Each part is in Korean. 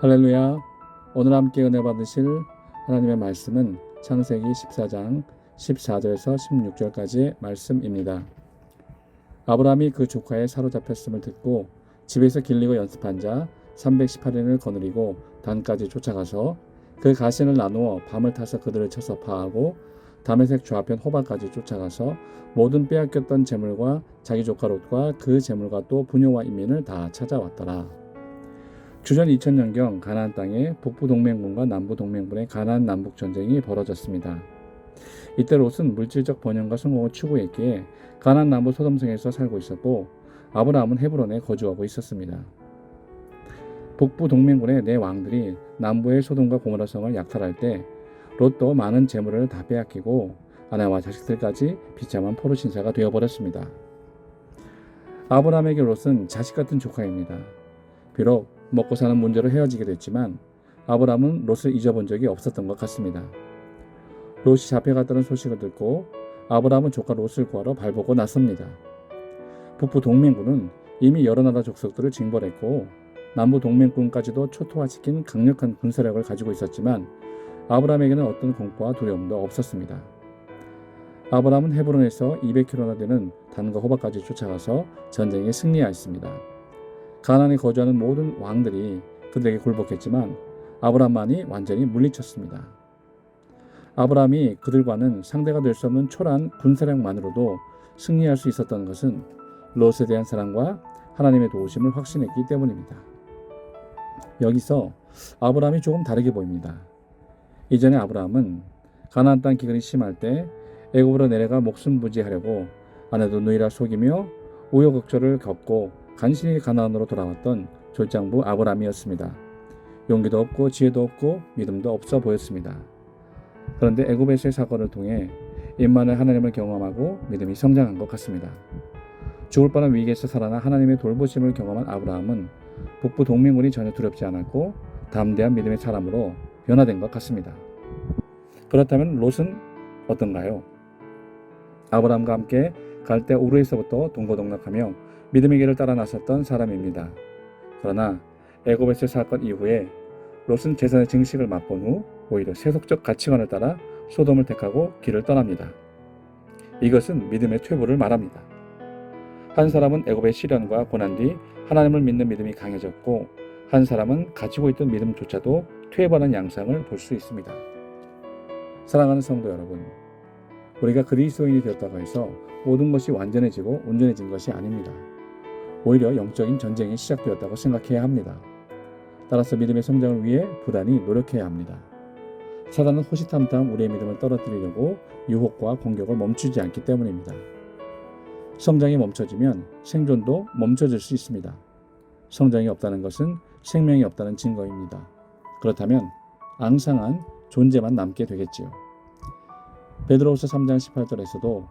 할렐루야. 오늘 함께 은혜 받으실 하나님의 말씀은 창세기 14장 14절에서 16절까지의 말씀입니다. 아브라함이 그 조카의 사로잡혔음을 듣고 집에서 길리고 연습한 자 318인을 거느리고 단까지 쫓아가서 그 가신을 나누어 밤을 타서 그들을 쳐서 파하고 다메색 좌편 호바까지 쫓아가서 모든 빼앗겼던 재물과 자기 조카 롯과 그 재물과 또 부녀와 인민을 다 찾아왔더라. 주전 2000년경 가나안 땅에 북부 동맹군과 남부 동맹군의 가나안 남북 전쟁이 벌어졌습니다. 이때 롯은 물질적 번영과 성공을 추구했기에 가나안 남부 소돔성에서 살고 있었고 아브라함은 헤브론에 거주하고 있었습니다. 북부 동맹군의 네 왕들이 남부의 소돔과 고모라 성을 약탈할 때 롯도 많은 재물을 다 빼앗기고 아내와 자식들까지 비참한 포로 신사가 되어버렸습니다. 아브라함에게 롯은 자식 같은 조카입니다. 비록 먹고 사는 문제로 헤어지게 됐지만 아브라함은 롯을 잊어본 적이 없었던 것 같습니다. 롯이 잡혀갔다는 소식을 듣고 아브라함은 조카 롯을 구하러 발보고 나섭니다. 북부 동맹군은 이미 여러 나라 족속들을 징벌했고 남부 동맹군까지도 초토화시킨 강력한 군사력을 가지고 있었지만 아브라함에게는 어떤 공포와 두려움도 없었습니다. 아브라함은 헤브론에서 200km나 되는 단과 호박까지 쫓아가서 전쟁에 승리하였습니다. 가나안에 거주하는 모든 왕들이 그들에게 굴복했지만 아브라함만이 완전히 물리쳤습니다. 아브라함이 그들과는 상대가 될 수 없는 초라한 군사력만으로도 승리할 수 있었던 것은 롯에 대한 사랑과 하나님의 도우심을 확신했기 때문입니다. 여기서 아브라함이 조금 다르게 보입니다. 이전에 아브라함은 가나안 땅 기근이 심할 때 애굽으로 내려가 목숨 부지하려고 아내도 누이라 속이며 우여곡절을 겪고 간신히 가나안으로 돌아왔던 졸장부 아브라함이었습니다. 용기도 없고 지혜도 없고 믿음도 없어 보였습니다. 그런데 애굽에서의 사건을 통해 임만의 하나님을 경험하고 믿음이 성장한 것 같습니다. 죽을 뻔한 위기에서 살아나 하나님의 돌보심을 경험한 아브라함은 북부 동맹군이 전혀 두렵지 않았고 담대한 믿음의 사람으로 변화된 것 같습니다. 그렇다면 롯은 어떤가요? 아브라함과 함께 갈대 우르에서부터 동고동락하며 믿음의 길을 따라 나섰던 사람입니다. 그러나 애굽에서의 사건 이후에 롯은 재산의 증식을 맛본 후 오히려 세속적 가치관을 따라 소돔을 택하고 길을 떠납니다. 이것은 믿음의 퇴보를 말합니다. 한 사람은 애굽의 시련과 고난 뒤 하나님을 믿는 믿음이 강해졌고 한 사람은 가지고 있던 믿음조차도 퇴보하는 양상을 볼 수 있습니다. 사랑하는 성도 여러분, 우리가 그리스도인이 되었다고 해서 모든 것이 완전해지고 온전해진 것이 아닙니다. 오히려 영적인 전쟁이 시작되었다고 생각해야 합니다. 따라서 믿음의 성장을 위해 부단히 노력해야 합니다. 사단은 호시탐탐 우리의 믿음을 떨어뜨리려고 유혹과 공격을 멈추지 않기 때문입니다. 성장이 멈춰지면 생존도 멈춰질 수 있습니다. 성장이 없다는 것은 생명이 없다는 증거입니다. 그렇다면 앙상한 존재만 남게 되겠지요. 베드로후서 3장 18절에서도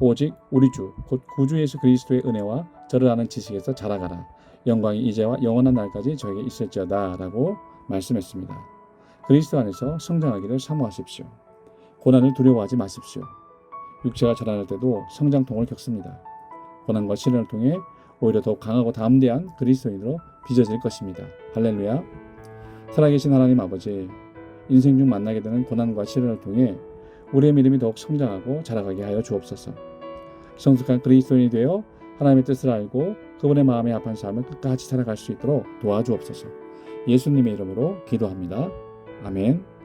오직 우리 주 곧 구주 예수 그리스도의 은혜와 저를 아는 지식에서 자라가라. 영광이 이제와 영원한 날까지 저에게 있을지어다 라고 말씀했습니다. 그리스도 안에서 성장하기를 사모하십시오. 고난을 두려워하지 마십시오. 육체가 자라날 때도 성장통을 겪습니다. 고난과 시련을 통해 오히려 더욱 강하고 담대한 그리스도인으로 빚어질 것입니다. 할렐루야. 살아계신 하나님 아버지, 인생 중 만나게 되는 고난과 시련을 통해 우리의 믿음이 더욱 성장하고 자라가게 하여 주옵소서. 성숙한 그리스도인이 되어 하나님의 뜻을 알고 그분의 마음에 합한 삶을 끝까지 살아갈 수 있도록 도와주옵소서. 예수님의 이름으로 기도합니다. 아멘.